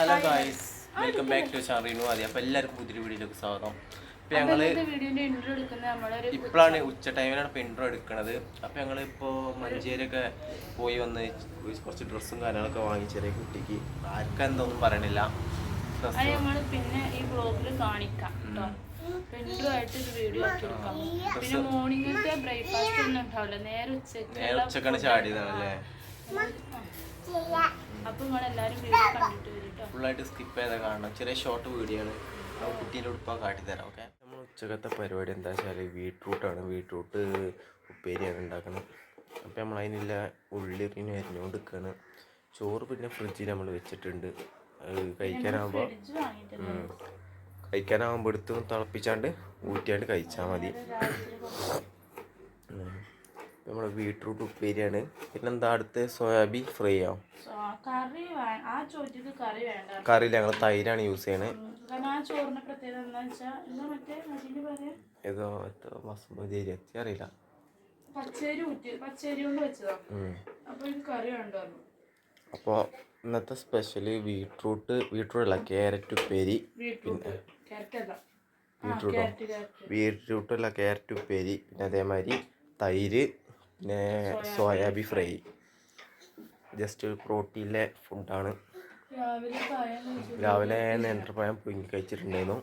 Hello guys welcome back to ഷാറീനു ആദ്യം അപ്പോൾ എല്ലാവർക്കും പുതിയൊരു വീഡിയോയിലേക്ക് സ്വാഗതം. അപ്പോൾ ഞങ്ങൾ ഇപ്പോഴാണ് ഉച്ച ടൈമിലാണ് ഇപ്പോൾ ഇൻട്രോ എടുക്കുന്നത് അപ്പോൾ ഞങ്ങൾ ഇപ്പോൾ മഞ്ചേരിയൊക്കെ പോയി വന്ന് കുറച്ച് ഡ്രസ്സും കാര്യങ്ങളൊക്കെ വാങ്ങി ചെറിയ കുട്ടിക്ക്. ആർക്കും എന്തൊന്നും പറയണില്ല. പിന്നെ ഈ ബ്ലോഗിൽ കാണിക്കാം പിന്നെ മോർണിംഗത്തെ ബ്രേക്ക്ഫാസ്റ്റ് ഒന്നും ഉണ്ടാവില്ല. നേരെ ഉച്ചയ്ക്ക് നേരെ ഉച്ചക്കാണ് ചാടിയതാണ് അല്ലേ അപ്പൊ നിങ്ങൾ എല്ലാരും വീഡിയോ കണ്ടിട്ട് വരും ഫുള്ളായിട്ട് സ്കിപ്പ് ചെയ്താൽ കാണണം. ചെറിയ ഷോർട്ട് വീഡിയോ ആണ്. കുട്ടീന്റെ ഉടുപ്പാൻ കാട്ടിത്തരാം ഓക്കെ നമ്മൾ ഉച്ചക്കത്തെ പരിപാടി എന്താ വെച്ചാൽ ബീട്രൂട്ടാണ് ബീട്രൂട്ട് ഉപ്പേരിയാണ് ഉണ്ടാക്കുന്നത് അപ്പോൾ നമ്മൾ അതിനുള്ള ഉള്ളി പിന്നെ അരിഞ്ഞുകൊണ്ട് നിൽക്കുകയാണ് ചോറ് പിന്നെ ഫ്രിഡ്ജിൽ നമ്മൾ വെച്ചിട്ടുണ്ട്. കഴിക്കാനാകുമ്പോൾ കഴിക്കാനാകുമ്പോൾ എടുത്ത് തിളപ്പിച്ചാണ്ട് ഊറ്റിയാണ്ട് കഴിച്ചാൽ മതി. നമ്മൾ ബീട്രൂട്ട് ഉപ്പേരിയാണ്. പിന്നെന്താ അടുത്ത് സോയാബീൻ ഫ്രൈ ആവും. കറിയിൽ ഞങ്ങൾ തൈരാണ് യൂസ് ചെയ്യണേ. എന്താ എന്താ ഏതോ എത്തി അറിയില്ല. അപ്പോൾ ഇന്നത്തെ സ്പെഷ്യൽ ബീട്രൂട്ട് ബീട്രൂട്ട് അല്ല ക്യാരറ്റ് ഉപ്പേരി. ബീട്രൂട്ട് ബീട്രൂട്ടല്ല ക്യാരറ്റ് ബീട്രൂട്ട്? ക്യാരറ്റ് ഉപ്പേരി. പിന്നെ അതേമാതിരി തൈര് പിന്നെ സോയാബി ഫ്രൈ. ജസ്റ്റ് ഒരു പ്രോട്ടീനിലെ ഫുഡാണ്. രാവിലെ നേന്ത്രപ്പഴം പുഴുങ്ങി കഴിച്ചിട്ടുണ്ടായിരുന്നു.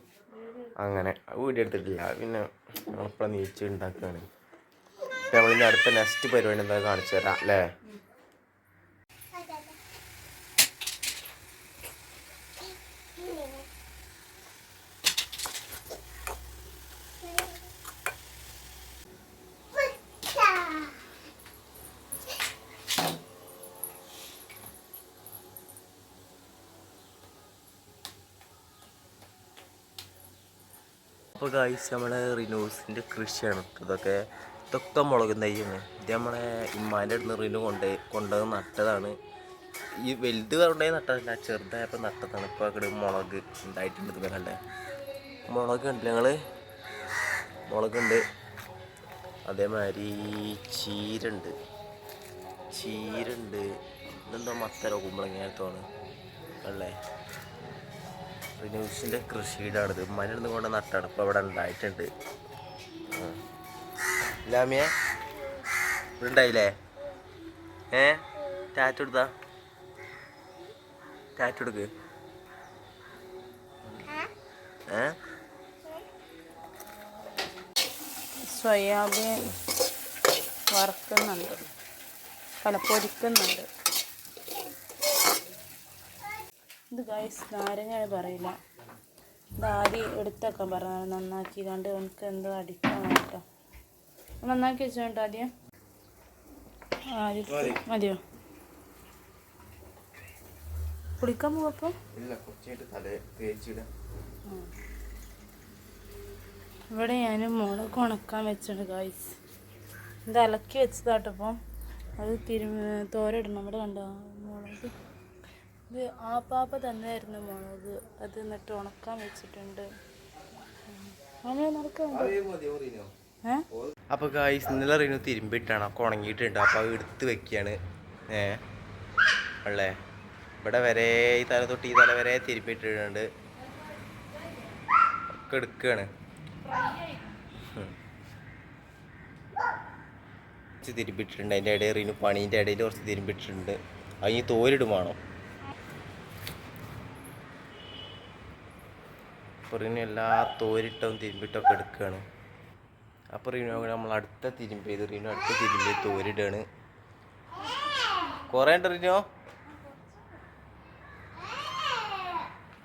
അങ്ങനെ വീട് വീഡിയോ എടുത്തിട്ടില്ല. പിന്നെ നമ്മളെപ്പോഴും നീച്ച് ഉണ്ടാക്കുകയാണ് നമ്മളിനി അടുത്ത നെക്സ്റ്റ് പരിപാടി എന്താ കാണിച്ചു തരാം അല്ലേ? അപ്പോൾ ഗായ്സ് നമ്മളെ റിനൂസിന്റെ കൃഷിയാണ്. ഇതൊക്കെ ഇതൊക്കെ മുളക് നെയ്യാണ് ഇത് നമ്മളെ ഇമ്മാന്റെ അടുത്ത് റിനു കൊണ്ട് കൊണ്ടുവന്ന് നട്ടതാണ്. ഈ വലുത് കൊണ്ടുപോയി നട്ടതല്ല ചെറുതായപ്പോൾ നട്ടതാണ്. ഇപ്പോൾ അവിടെ മുളക് ഉണ്ടായിട്ടുണ്ട് ഇതുപോലെ കണ്ടേ മുളക് ഉണ്ട്. ഞങ്ങൾ മുളകുണ്ട് അതേമാതിരി ചീരുണ്ട്. ചീരുണ്ട്. ഇതെന്തോ മത്തരോ കുമ്പളങ്ങത്തോണ് അല്ലേ? റിനൂസിന്റെ കൃഷിയിടാണിത് മരുന്ന് കൊണ്ട് നട്ടാണ് ഇപ്പോൾ ഉണ്ടായിട്ടുണ്ട്. ലാമിയ? ഇവിടെ ഉണ്ടായില്ലേ? ഏ? ടാറ്റു എടുത്താ? ടാറ്റു എടുക്ക്. സോയാബീൻ വറുക്കുന്നുണ്ട്. പല പൊരിക്കുന്നുണ്ട് ഇത് ഗൈസ് നാരങ്ങയാണ് പറയില്ല ഇത് ആദ്യം എടുത്തേക്കാൻ പറഞ്ഞാൽ നന്നാക്കി കണ്ട് നമുക്ക് എന്തോ അടിക്കാൻ കേട്ടോ നന്നാക്കി വെച്ചോട്ടോ ആദ്യം? ആദ്യം മതിയോ? കുളിക്കാൻ പോവപ്പം ഇവിടെ ഞാൻ മുളക് ഉണക്കാൻ വെച്ചിട്ടുണ്ട് ഗായ്സ് ഇത് ഇലക്കി വെച്ചതാട്ടോ അപ്പം അത് തിരു തോരയിടണം. ഇവിടെ കണ്ടോ? മുളക് ഇത് ആപ്പാപ്പ തന്നെയായിരുന്നു മുളക് അത് എന്നിട്ട് ഉണക്കാൻ വെച്ചിട്ടുണ്ട്. അപ്പോൾ ഗായ്സ് ഇന്നലെ അറിയുന്നു തിരുമ്പിട്ടാണ് അപ്പൊ ഉണങ്ങിയിട്ടുണ്ട്. അപ്പോൾ അത് എടുത്ത് വെക്കുകയാണ്. ഏ? അല്ലേ? ഇവിടെ വരെ ഈ തല തൊട്ട് ഈ തല വരെ തിരുമ്പിട്ടിട്ടുണ്ട് ഒക്കെ എടുക്കുകയാണ്. തിരുമ്പിട്ടിട്ടുണ്ട് അതിന്റെ ഇടയിൽ അറിയുന്നു പണീന്റെ ഇടയിൽ കുറച്ച് തിരുമ്പിട്ടിട്ടുണ്ട് അത് ഇനി തോരിടും വേണം. അപ്പോൾ റിനു എല്ലാ തോരിട്ടവും തിരുമ്പിട്ടൊക്കെ എടുക്കുകയാണ്. അപ്പോൾ റിനു നമ്മൾ അടുത്ത തിരുമ്പ് ചെയ്ത് റിനു അടുത്ത തിരുമ്പ് തോരിടാണ് കുറേ ഉണ്ട് റിനോ?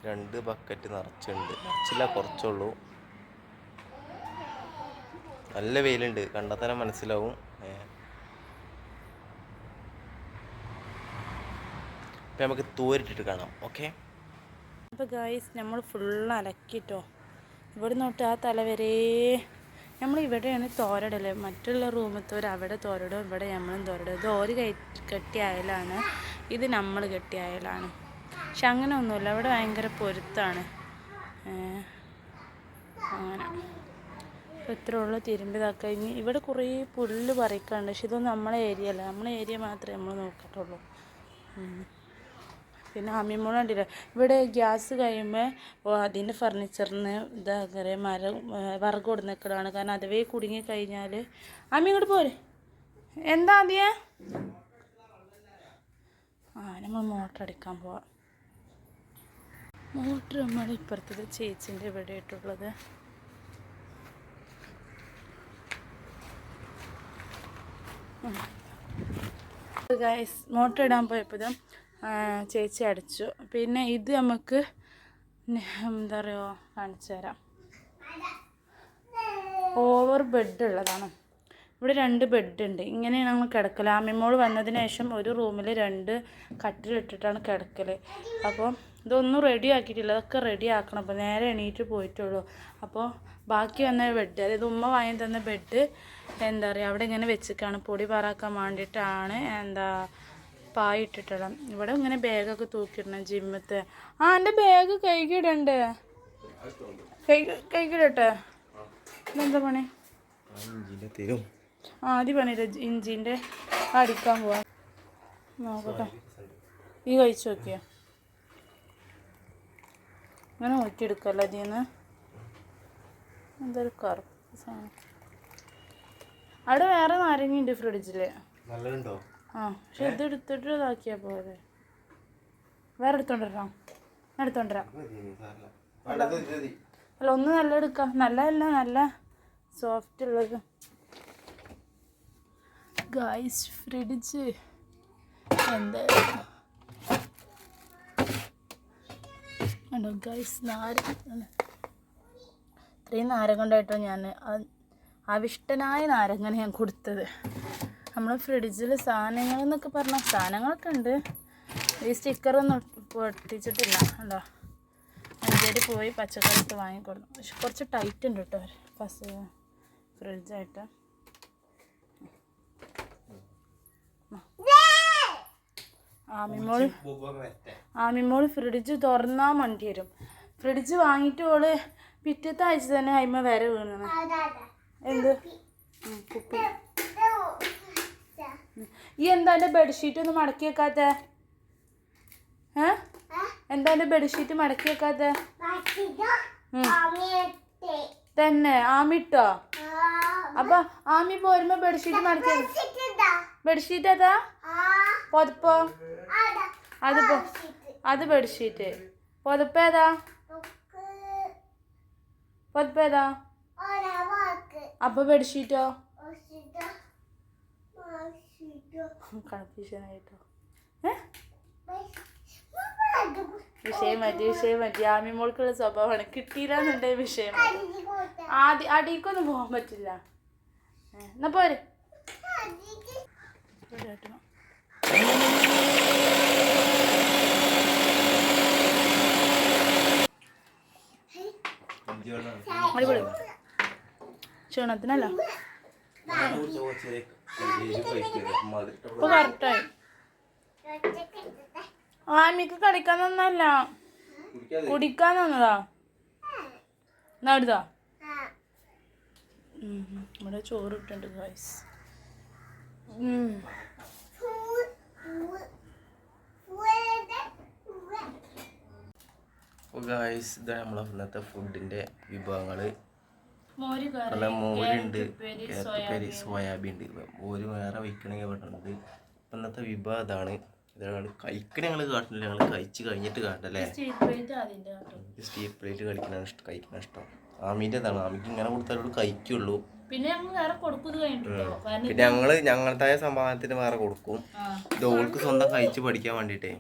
രണ്ട് ബക്കറ്റ് നിറച്ചുണ്ട്. നിറച്ചില്ല കുറച്ചുള്ളൂ. നല്ല വെയിലുണ്ട്. കണ്ടാൽ മനസ്സിലാവും. അപ്പം നമുക്ക് തോരിട്ടിട്ട് കാണാം. ഓക്കെ? അപ്പോൾ ഗായ്സ് നമ്മൾ ഫുൾ അലക്കിട്ടോ. ഇവിടെ തൊട്ട് ആ തല വരെ നമ്മൾ ഇവിടെയാണ് തോരടൽ. മറ്റുള്ള റൂമത്തോർ അവിടെ തോരടും ഇവിടെ നമ്മളും തോരടും. ഇത് ഓര് കെട്ടിയ അയലാണ്. ഇത് നമ്മൾ കെട്ടിയ അയലാണ്. പക്ഷെ അങ്ങനെ ഒന്നുമില്ല അവിടെ ഭയങ്കര പൊരുത്താണ്. അങ്ങനെ. അപ്പോൾ ഇത്ര ഉള്ള. തിരുമ്പിതാക്കുക ഇനി ഇവിടെ കുറേ പുല്ല് പറിക്കാണ്ട് പക്ഷെ ഇതൊന്നും നമ്മളെ ഏരിയ അല്ല. നമ്മളെ ഏരിയ മാത്രമേ നമ്മൾ നോക്കത്തുള്ളൂ. പിന്നെ അമ്മിമോൾ കണ്ടില്ല? ഇവിടെ ഗ്യാസ് കഴിയുമ്പോൾ അതിന്റെ ഫർണിച്ചറിന് ഇതാ കയറിയ മരം വറക് കൊടുന്നേക്കലാണ് കാരണം അതുവേ കുടുങ്ങി കഴിഞ്ഞാൽ അമ്മി ഇങ്ങോട്ട് പോരെ. എന്താ അതിയ ആ നമ്മൾ മോട്ടർ അടിക്കാൻ പോവാം. മോട്ടർ നമ്മൾ ഇപ്പുറത്തത് ചേച്ചിന്റെ ഇവിടെ ഇട്ടുള്ളത് ഗൈസ് മോട്ടർ ഇടാൻ പോയപ്പോഴും ചേച്ചി അടച്ചു. പിന്നെ ഇത് നമുക്ക് എന്താ പറയുക കാണിച്ചു തരാം. ഓവർ ബെഡ് ഉള്ളതാണ്. ഇവിടെ രണ്ട് ബെഡ് ഉണ്ട്. ഇങ്ങനെയാണ് നമ്മൾ കിടക്കൽ ആമിമോൾ വന്നതിന് ശേഷം ഒരു റൂമിൽ രണ്ട് കട്ടിലിട്ടിട്ടാണ് കിടക്കൽ അപ്പോൾ ഇതൊന്നും റെഡി ആക്കിയിട്ടില്ല. അതൊക്കെ റെഡി ആക്കണം. അപ്പോൾ നേരെ എണീറ്റ് പോയിട്ടുള്ളൂ. അപ്പോൾ ബാക്കി വന്ന ബെഡ് അതായത് ഉമ്മ വാങ്ങി തന്ന ബെഡ് എന്താ പറയുക അവിടെ ഇങ്ങനെ വെച്ചിക്കാണ്. പൊടി പാറാക്കാൻ വേണ്ടിയിട്ടാണ് എന്താ പായ ഇട്ടിട്ടിടാം ഇവിടെ ഇങ്ങനെ ബാഗൊക്കെ തൂക്കിയിടണം ജിമ്മത്തെ ആ എന്റെ ബാഗ് കൈകിടണ്ടേ. കൈ കൈകിടട്ടെ. ഇതെന്താ പണി? ആദ്യം പണിയില്ല ഇഞ്ചിന്റെ അടിക്കാൻ പോവാ. നോക്കട്ടെ. ഈ കഴിച്ചു നോക്കിയോ? അങ്ങനെ ഊറ്റിയെടുക്കല്ലോ അതിൽ നിന്ന് എന്തൊരു കറുപ്പ് സാധനം. അവിടെ വേറെ നാരങ്ങയുണ്ട് ഫ്രിഡ്ജിൽ നല്ലതുണ്ടോ? ആ അല്ല ഒന്ന് നല്ല എടുക്കാം. നല്ലതല്ല നല്ല സോഫ്റ്റ് ഉള്ളത്. ഗായ്സ് ഫ്രിഡ്ജ് എന്താ ഗായ്സ് നാരങ്ങ ഇത്രയും നാരങ്ങ ഉണ്ടായിട്ടോ ഞാൻ അവിഷ്ടനായ നാരങ്ങനെ ഞാൻ കൊടുത്തത്. നമ്മൾ ഫ്രിഡ്ജിൽ സാധനങ്ങൾ എന്നൊക്കെ പറഞ്ഞാൽ സാധനങ്ങളൊക്കെ ഉണ്ട്. ഈ സ്റ്റിക്കറൊന്നും പൊട്ടിച്ചിട്ടില്ല. ഉണ്ടോ മഞ്ചേരി പോയി പച്ചക്കറിയൊക്കെ ഒക്കെ വാങ്ങിക്കൊടുന്നു പക്ഷെ കുറച്ച് ടൈറ്റ് ഉണ്ട് കേട്ടോ ഫസ്റ്റ് ഫ്രിഡ്ജായിട്ട്. ആമിമോൾ ആമിമോൾ ഫ്രിഡ്ജ് തുറന്നാൽ മണ്ടി വരും. ഫ്രിഡ്ജ് വാങ്ങിയിട്ട് ഓൾ പിറ്റത്തെ ആഴ്ച തന്നെ അയിമ വരെ വീണത് എന്ത്? കുപ്പി. ഈ എന്താ എന്റെ ബെഡ്ഷീറ്റ് ഒന്ന് മടക്കി വെക്കാത്ത? എന്താ എന്റെ ബെഡ്ഷീറ്റ് മടക്കി വെക്കാത്ത? തന്നെ. ആമിട്ടോ അപ്പൊ ആമി പോരുമ്പോ ബെഡ്ഷീറ്റ് മടക്കി ബെഡ്ഷീറ്റ് അതാ പൊതപ്പോ? അത് അത് ബെഡ്ഷീറ്റ് പൊതപ്പേതാ പൊതപ്പേതാ അപ്പൊ ബെഡ്ഷീറ്റോ ഏ? വിഷയം മതി വിഷയം മതി. ആമി മോൾക്കുള്ള സ്വഭാവമാണ്. കിട്ടിയില്ലാന്നുണ്ടെങ്കിൽ വിഷയം ആദ്യ അടിക്കൊന്നും പോകാൻ പറ്റില്ല. എന്നാ പോരെ. ഇടണം. അടിപൊളി. ക്ഷീണത്തിനല്ല. ഇപ്പൊ കറക്റ്റായി ആമിക്ക് കളിക്കാൻ തന്നല്ല കുടിക്കാൻ തന്നതാ. എന്നാ എടുത്താ? ഇവിടെ ചോറ് ഇട്ടുണ്ട് ഗൈസ് ഗായ്സ് ഇതാണ് നമ്മളെ ഇന്നത്തെ ഫുഡിന്റെ വിഭവങ്ങൾ നല്ല മോരുണ്ട് കേരളപ്പേരി സോയാബീൻ. ഉണ്ട് മോര് വേറെ വയ്ക്കണമെങ്കിൽ പറഞ്ഞിട്ടുണ്ട് ഇപ്പം ഇന്നത്തെ വിഭവം അതാണ്. ഇതാണ് കഴിക്കണ ഞങ്ങൾ കാട്ടില്ല ഞങ്ങൾ കഴിച്ച് കഴിഞ്ഞിട്ട് കാട്ടല്ലേ? സ്റ്റീൽ പ്ലേറ്റ് കഴിക്കണ ഇഷ്ടം കഴിക്കണ ഇഷ്ടം. ആമീന്റെ ഇതാണ് ആമിക്ക് ഇങ്ങനെ കൊടുത്താലോട് കഴിക്കുള്ളൂ. പിന്നെ ഞങ്ങൾ ഞങ്ങളുടേതായ സമ്പാദനത്തിന് വേറെ കൊടുക്കും. ഇത് ഓൾക്ക് സ്വന്തം കഴിച്ച് പഠിക്കാൻ വേണ്ടിയിട്ടേ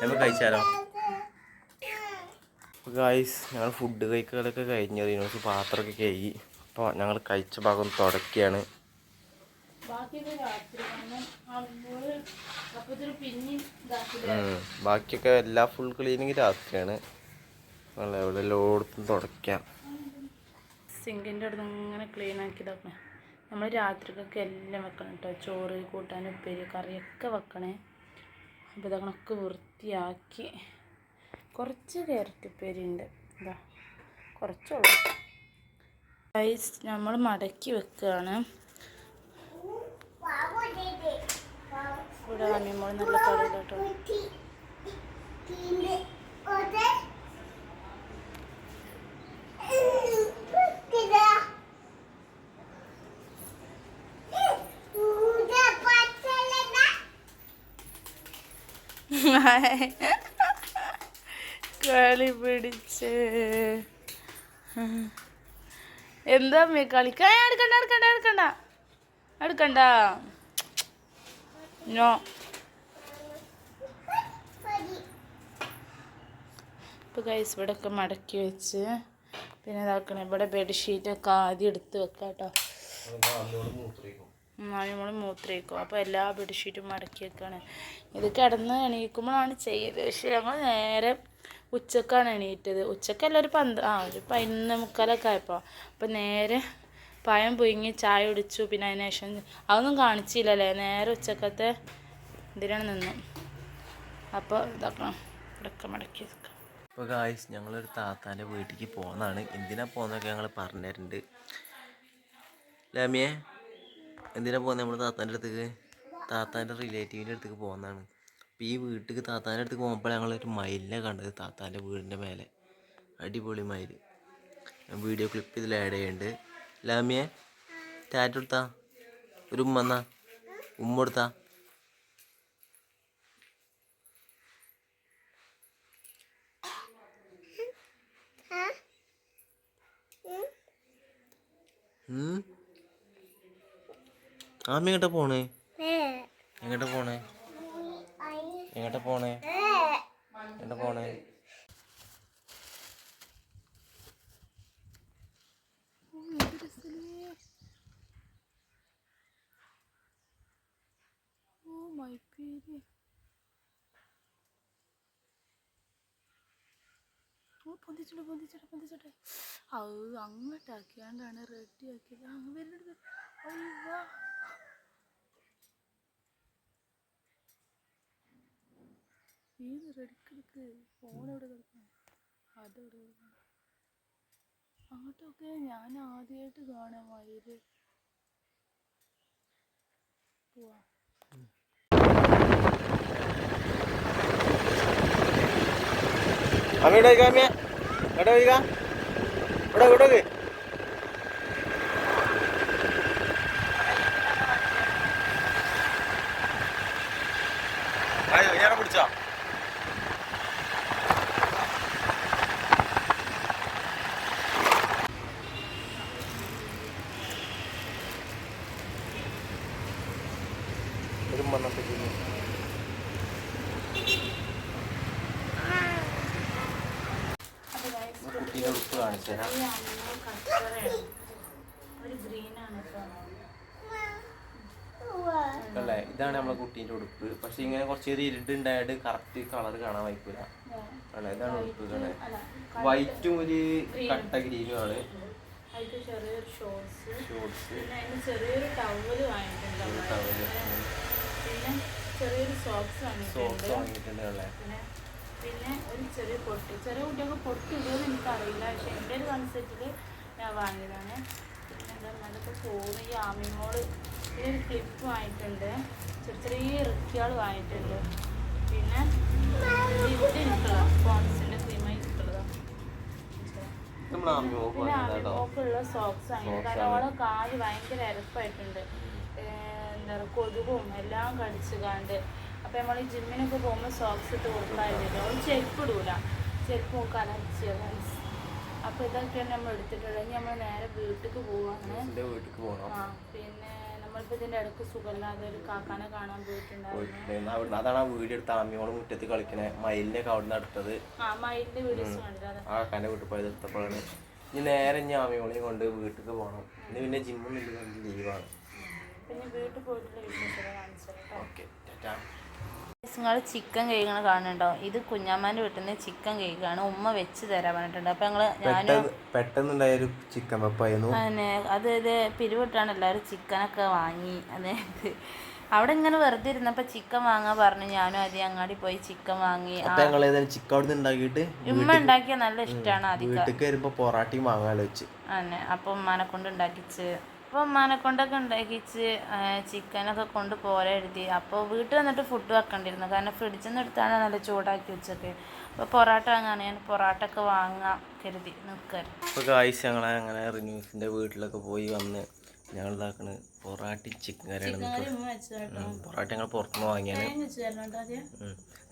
നമ്മൾ കഴിച്ചാലോ? ഗായ്സ് ഞങ്ങൾ ഫുഡ് കഴിക്കലൊക്കെ കഴിഞ്ഞ്. റിനോസ് പാത്രമൊക്കെ കഴുകി. അപ്പോൾ ഞങ്ങൾ കഴിച്ച ഭാഗം തുടക്കുകയാണ് ബാക്കിയൊക്കെ അപ്പോൾ എല്ലാ ഫുൾ ക്ലീനിങ് രാത്രിയാണ്. നല്ല ഇവിടെ എല്ലായിടത്തും തുടയ്ക്കാം. സിങ്കിന്റെ അടുത്ത് ഇങ്ങനെ ക്ലീൻ ആക്കിയതൊക്കെ. നമ്മൾ രാത്രിക്കൊക്കെ എല്ലാം വെക്കണം കേട്ടോ ചോറ് കൂട്ടാൻ ഉപ്പേരി കറിയൊക്കെ വെക്കണേ. അപ്പോൾ ഇതൊക്കെ വൃത്തിയാക്കി കുറച്ച് ക്യാരറ്റ് ഉപ്പേരിയുണ്ട് എന്താ കുറച്ചുള്ളൂ. റൈസ് നമ്മൾ മടക്കി വെക്കുകയാണ് ഇവിടെ അമ്മിമോൾ നല്ല കറിയിലോട്ടോ കേട്ടോ കളി പിടിച്ച് എന്താ അമ്മേ കളിക്കാൻ എടുക്കണ്ട എടുക്കണ്ട എടുക്കണ്ട എടുക്കണ്ട നോ. ഇപ്പോൾ കൈസ് ഇവിടെ ഒക്കെ മടക്കി വെച്ച് പിന്നെ ഇതാക്കണം. ഇവിടെ ബെഡ്ഷീറ്റ് ബെഡ്ഷീറ്റൊക്കെ ആദ്യം എടുത്ത് വെക്കാം കേട്ടോ നമ്മൾ മൂത്രയിക്കും അപ്പോൾ എല്ലാ ബെഡ്ഷീറ്റും മടക്കി വെക്കാണ്. ഇത് കിടന്ന് എണീക്കുമ്പോഴാണ് ചെയ്ത് പക്ഷെ ഞങ്ങൾ നേരെ ഉച്ചക്കാണ് എണീറ്റത്. ഉച്ചക്കല്ല ഒരു പന്ത് ആ ഒരു പതിനൊന്ന് മുക്കാലൊക്കെ ആയപ്പോൾ അപ്പോൾ നേരെ പഴം പുഴുങ്ങി ചായ കുടിച്ചു. പിന്നെ അതിന് ശേഷം അതൊന്നും കാണിച്ചില്ലല്ലേ? നേരെ ഉച്ചക്കത്തെ ഇതിനാണ് നിന്നു. അപ്പോൾ ഇതാക്കണം ഇടക്ക മടക്കി വെക്കാം. ഇപ്പോൾ ഗായ്സ് ഞങ്ങളൊരു താത്താന്റെ വീട്ടിലേക്ക് പോകുന്നതാണ് എന്തിനാ പോകുന്നതൊക്കെ ഞങ്ങൾ പറഞ്ഞിട്ടുണ്ട് ലാമിയെ എന്തിനാ പോകുന്നത് നമ്മൾ താത്താന്റെ അടുത്തേക്ക്? താത്താന്റെ റിലേറ്റീവിന്റെ അടുത്തേക്ക് പോകുന്നതാണ് ഈ വീട്ടിലേക്ക് താത്താന്റെ അടുത്ത് പോകുമ്പോൾ ഞങ്ങളൊരു മയിലിനെ കണ്ടത്. താത്താന്റെ വീടിന്റെ മേലെ. അടിപൊളി മയിൽ. ഞാൻ വീഡിയോ ക്ലിപ്പ് ഇതിൽ ആഡ് ചെയ്യുന്നുണ്ട് ലാമിയെ ടാറ്റ് കൊടുത്താ? ഒരു ഉമ്മ എന്നാ ഉമ്മ കൊടുത്താ? ആമി എങ്ങോട്ടാ പോണേ? എങ്ങോട്ടാ പോണേ? എങ്ങോട്ടാ പോണേ? എങ്ങോട്ടാ പോണേ? മൈ പേര്. ഓ പൊന്തിച്ചിട്ട് പൊന്തിച്ചിട്ട് അങ്ങോട്ടാക്കിയാണ്ടാണ് റെഡി ആക്കിയത് അങ്ങ് വരുന്നുണ്ട് അയ്യോ. ഏത് റെഡിക്കെടുക്ക് ഫോൺ എവിടെ കിടക്കണം അതെവിടെ കിടക്കണം അങ്ങോട്ടൊക്കെ ഞാൻ ആദ്യമായിട്ട് കാണാം മയിൽ പോവാ. അവിടെ ഇവിടെ ഇവിടെ ഞാൻ പിടിച്ചോ ഒരു മണ്ണത്തേക്ക് അപ്പോൾ guys, കുട്ടീന്റെ ഉടുപ്പ് കാണിച്ചു തരാം അല്ലേ? ഇതാണ് നമ്മളെ കുട്ടീന്റെ ഉടുപ്പ്. പക്ഷെ ഇങ്ങനെ കുറച്ച് ഒരു ഇരുട്ടുണ്ടായിട്ട് കറക്റ്റ് കളർ കാണാൻ വായിക്കൂല. അല്ലേ? ഇതാണ് ഉടുപ്പ് അല്ല വൈറ്റും ഒരു കട്ട ഗ്രീനും ആണ്. ചെറിയൊരു ഷോർട്സ് ടവൽ വാങ്ങിയിട്ടുണ്ട്. സോക്സ് വാങ്ങിയിട്ടുണ്ട് അല്ലേ? പിന്നെ ഒരു ചെറിയ പൊട്ട്. ചെറിയ കുട്ടികൾക്ക് പൊട്ട് ഇടുമെന്ന് എനിക്കറിയില്ല. പക്ഷെ എന്റെ ഒരു കൺസെപ്റ്റിൽ ഞാൻ വാങ്ങിയതാണ്. പിന്നെ എന്താ അതൊക്കെ പോകുന്നു ഈ ആമിമോൾ ഒരു ക്ലിപ്പ് വാങ്ങിയിട്ടുണ്ട്. ചെറിയ ചെറിയ ഇറക്കിയാൾ വാങ്ങിയിട്ടുണ്ട്. പിന്നെ ഇവിടെ എനിക്കുള്ള ക്രീമായി എനിക്കുള്ളതാണ് നോക്ക് പിന്നെ ആമിമോക്കുള്ള സോക്സ് വാങ്ങിയത് കാരണം അവളെ കാൽ ഭയങ്കര ഇരപ്പായിട്ടുണ്ട് എന്താ പറയുക കൊതുകും എല്ലാം കടിച്ചു കാണ്ട് അപ്പം നമ്മൾ ഈ ജിമ്മിനൊക്കെ പോകുമ്പോൾ സോക്സ് ഇട്ട് കൊടുക്കാറില്ലല്ലോ അവൾ ചെരുപ്പ് ഇടൂല. ചെരുപ്പ് നോക്കാൻ അലർച്ചിയ അപ്പോൾ ഇതൊക്കെയാണ് നമ്മൾ എടുത്തിട്ടുള്ളത്. ഇനി നമ്മൾ നേരെ വീട്ടിലേക്ക് പോവാണ്. ആ പിന്നെ നമ്മളിപ്പോൾ ഇതിന്റെ ഇടയ്ക്ക് സുഖമില്ലാതെ ഒരു കാക്കാനെ കാണാൻ പോയിട്ടുണ്ടായിരുന്നു. അതാണ് ആ വീട് എടുത്ത അമ്മിയോട് മുറ്റത്ത് കളിക്കണേ. മയിലിനൊക്കെ അവിടെ നിന്ന് എടുത്തത് ആ മയിലിന്റെ വീഡിയോസ് ആ കാക്കാന്റെ വീട്ടിൽ പോയത് എടുത്തപ്പോഴാണ്. ഇനി നേരെ ഞാൻ അമ്മിയോളെയും കൊണ്ട് വീട്ടിലേക്ക് പോകണം ഇനി പിന്നെ ഇല്ല ലീവാണ് പിന്നെ വീട്ടിൽ പോയിട്ടുള്ള വിശേഷം കാണിച്ചു ഓക്കെ നിങ്ങൾ ചിക്കൻ കഴിക്കണ കാണുന്നുണ്ടോ ഇത് കുഞ്ഞാമ്മാന്റെ വീട്ടിൽ നിന്ന് ചിക്കൻ കഴിക്കുകയാണ്. ഉമ്മ വെച്ച് തരാൻ പറഞ്ഞിട്ടുണ്ട്. അപ്പം ഞങ്ങൾ ഞാനും പെട്ടെന്നുണ്ടായ ഒരു ചിക്കൻ പപ്പായിരുന്നു. പിന്നെ അത് ഇത് പിരിവിട്ടാണ് എല്ലാവരും ചിക്കനൊക്കെ വാങ്ങി. അതായത് അവിടെ ഇങ്ങനെ വെറുതെ ഇരുന്നപ്പോൾ ചിക്കൻ വാങ്ങാൻ പറഞ്ഞു. ഞാനും ആദ്യം അങ്ങാടി പോയി ചിക്കൻ വാങ്ങി. ചിക്കൻ അവിടെ ഉണ്ടാക്കിയിട്ട് ഉമ്മ ഉണ്ടാക്കിയ നല്ല ഇഷ്ടമാണ് ആദ്യം വീട്ടിലേക്ക് പൊറാട്ടയും വാങ്ങാൻ വെച്ച്. തന്നെ അപ്പം ഉമ്മാനെ കൊണ്ട് ഉണ്ടാക്കിച്ച്. അപ്പോൾ ഉമ്മാനെ കൊണ്ടൊക്കെ ഉണ്ടാക്കിച്ച് ചിക്കനൊക്കെ കൊണ്ട് പോരാ എഴുതി. അപ്പോൾ വീട്ടിൽ വന്നിട്ട് ഫുഡ് വെക്കണ്ടിരുന്നു. കാരണം ഫ്രിഡ്ജിൽ നിന്ന് എടുത്താണ് നല്ല ചൂടാക്കി വെച്ചത് അപ്പോൾ പൊറോട്ട വാങ്ങാൻ ഞാൻ പൊറോട്ട ഒക്കെ വാങ്ങാം കരുതി നിൽക്കരുത് അപ്പോൾ കാഴ്ച ഞങ്ങളെ അങ്ങനെ റിന്യൂസിന്റെ വീട്ടിലൊക്കെ പോയി വന്ന് ഞങ്ങൾ ഇതാക്കണ് പൊറാട്ടി ചിക്കൻ കറിയാണ് പൊറാട്ട ഞങ്ങൾ പുറത്തുനിന്ന് വാങ്ങിയാണ്.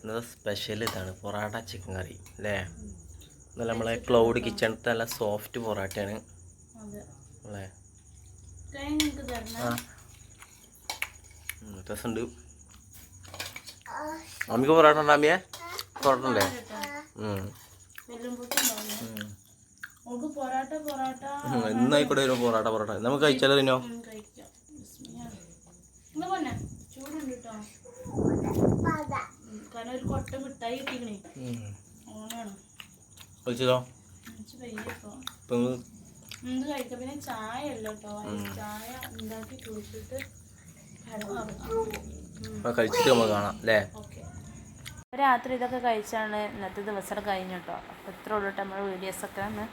ഇന്നത്തെ സ്പെഷ്യൽ ഇതാണ് പൊറാട്ട ചിക്കൻ കറി അല്ലേ? ഇന്നലെ നമ്മളെ ക്ലൗഡ് കിച്ചണത്തെ നല്ല സോഫ്റ്റ് പൊറാട്ടയാണ്. അല്ലേ തേങ്ങ എനിക്ക് തരണം ആ രസമുണ്ട് അമ്മിക്ക് പൊറോട്ട ഉണ്ടോ അമ്മിയെ പൊറാട്ട ഉണ്ടേ എന്നായിക്കോട്ടെ ഒരു പൊറാട്ട പൊറാട്ട. നമുക്ക് കഴിച്ചാലോ ഇതിനോ എനിക്ക് ഇപ്പം. കഴിക്കാം. പിന്നെ ചായ അല്ല കേട്ടോ ചായ ഉണ്ടാക്കി കുടിച്ചിട്ട് കഴിച്ചിട്ട് നമുക്ക് കാണാം അല്ലേ? ഓക്കെ. രാത്രി ഇതൊക്കെ കഴിച്ചാണ് ഇന്നത്തെ ദിവസം കഴിഞ്ഞു കേട്ടോ അപ്പോൾ ഇത്ര ഉള്ളൂ കേട്ടോ നമ്മുടെ വീഡിയോസൊക്കെ ഒന്ന്.